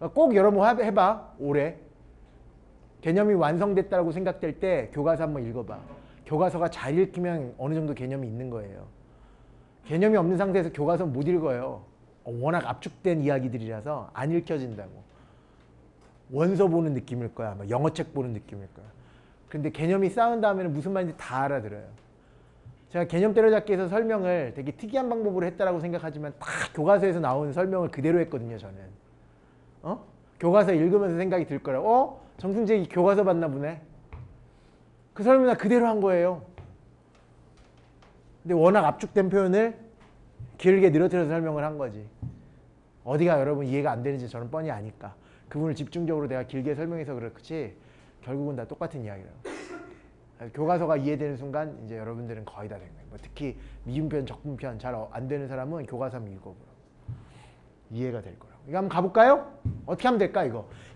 꼭 여러분 하- 해봐 올해 개념이 완성됐다고 생각될 때 교과서 한번 읽어봐. 교과서가 잘 읽히면 어느 정도 개념이 있는 거예요. 개념이 없는 상태에서 교과서 못 읽어요. 어, 워낙 압축된 이야기들이라서 안 읽혀진다고. 원서 보는 느낌일 거야. 막 영어책 보는 느낌일 거야. 근데 개념이 쌓은 다음에는 무슨 말인지 다 알아들어요. 제가 개념 때려잡기 에서 설명을 되게 특이한 방법으로 했다라고 생각하지만 다 교과서에서 나온 설명을 그대로 했거든요, 저는. 어? 교과서 읽으면서 생각이 들 거라. 어? 정승재이 교과서 봤나 보네. 그 설명 나 그대로 한 거예요. 근데 워낙 압축된 표현을 길게 늘어뜨려서 설명을 한 거지. 어디가 여러분 이해가 안 되는지 저는 뻔히 아니까. 그 부분을 집중적으로 내가 길게 설명해서 그렇지 결국은 다 똑같은 이야기라고. 교과서가 이해되는 순간 이제 여러분들은 거의 다 된 거예요. 뭐 특히 미분편, 적분편 잘 안 되는 사람은 교과서 한번 읽어보라고. 이해가 될 거라고. 이거 한번 가볼까요? 어떻게 하면 될까 이거?